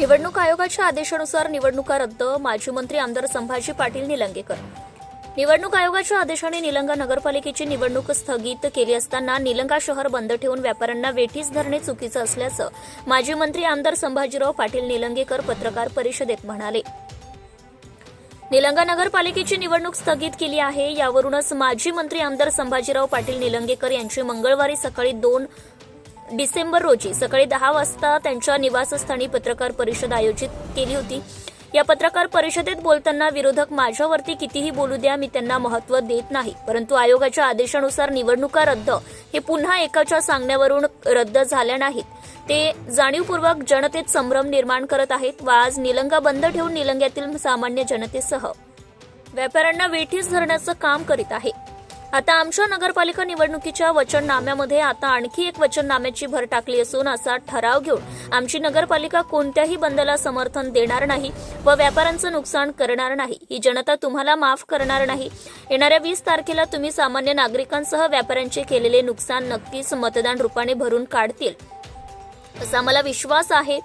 निवडणूक आयोगाच्या आदेशानुसार निवडणुका रद्द माजी मंत्री आमदार संभाजी पाटील निलंगेकर. निवडणूक आयोगाच्या आदेशाने निलंगा नगरपालिकेची निवडणूक स्थगित केली असताना निलंगा शहर बंद ठेवून व्यापाऱ्यांना वेठीस धरणे चुकीचं असल्याचं माजी मंत्री आमदार संभाजीराव पाटील निलंगेकर पत्रकार परिषदेत म्हणाले. निलंगा नगरपालिकेची निवडणूक स्थगित केली आहे यावरूनच माजी मंत्री आमदार संभाजीराव पाटील निलंगेकर यांची मंगळवारी सकाळी दोन डिसेंबर रोजी सकाळी दहा वाजता त्यांच्या निवासस्थानी पत्रकार परिषद आयोजित केली होती. या पत्रकार परिषदेत बोलताना विरोधक माझ्यावरती कितीही बोलू द्या मी त्यांना महत्त्व देत नाही. परंतु आयोगाच्या आदेशानुसार निवडणुका रद्द हे पुन्हा एकाच्या सांगण्यावरून रद्द झाल्या नाहीत. ते जाणीवपूर्वक जनतेत संभ्रम निर्माण करत आहेत व आज निलंगा बंद ठेवून निलंग्यातील सामान्य जनतेसह व्यापाऱ्यांना वेठीस धरण्याचं काम करीत आहे. आता आमच्या नगरपालिका निवडणुकीच्या वचननाम्यामध्ये आता आणखी एक वचननाम्याची भर टाकली असून असा ठराव घेऊन आमची नगरपालिका कोणत्याही बंदला समर्थन देणार नाही व व्यापाऱ्यांचं नुकसान करणार नाही. ही जनता तुम्हाला माफ करणार नाही. येणाऱ्या वीस तारखेला तुम्ही सामान्य नागरिकांसह व्यापाऱ्यांचे केलेले नुकसान नक्कीच मतदान रूपाने भरून काढतील. असा मला विश्वास आहे.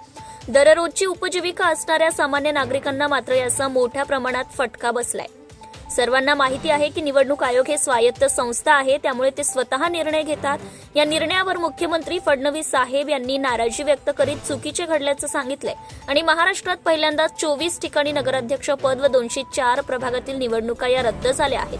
दररोजची उपजीविका असणाऱ्या सामान्य नागरिकांना मात्र याचा मोठ्या प्रमाणात फटका बसलाय. सर्वांना माहिती आहे की निवडणूक आयोग हे स्वायत्त संस्था आहे त्यामुळे ते स्वतः निर्णय घेतात. या निर्णयावर मुख्यमंत्री फडणवीस साहेब यांनी नाराजी व्यक्त करीत चुकीचे घडल्याचं सांगितलंय. आणि महाराष्ट्रात पहिल्यांदाच चोवीस ठिकाणी नगराध्यक्ष पद व दोनशे चार प्रभागातील निवडणुका या रद्द झाल्या आहेत.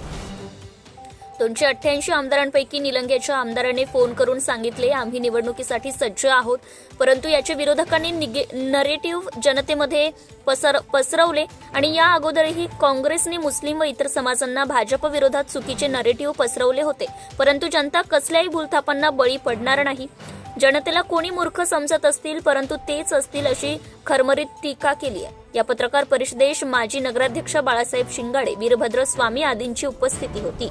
दोनशे अठ्ठ्याऐंशी आमदारांपैकी निलंग्याच्या आमदाराने फोन करून सांगितले आम्ही निवडणुकीसाठी सज्ज आहोत. परंतु याचे विरोधकांनी नरेटिव्ह जनतेमध्ये पसर पसरवले आणि या अगोदरही काँग्रेसने मुस्लिम व इतर समाजांना भाजप विरोधात चुकीचे नरेटिव्ह पसरवले होते. परंतु जनता कसल्याही भूलथापांना बळी पडणार नाही. जनतेला कोणी मूर्ख समजत असतील परंतु तेच असतील अशी खरमरीत टीका केली आहे. या पत्रकार परिषदेश माजी नगराध्यक्ष बाळासाहेब शिंगाडे वीरभद्र स्वामी आदींची उपस्थिती होती.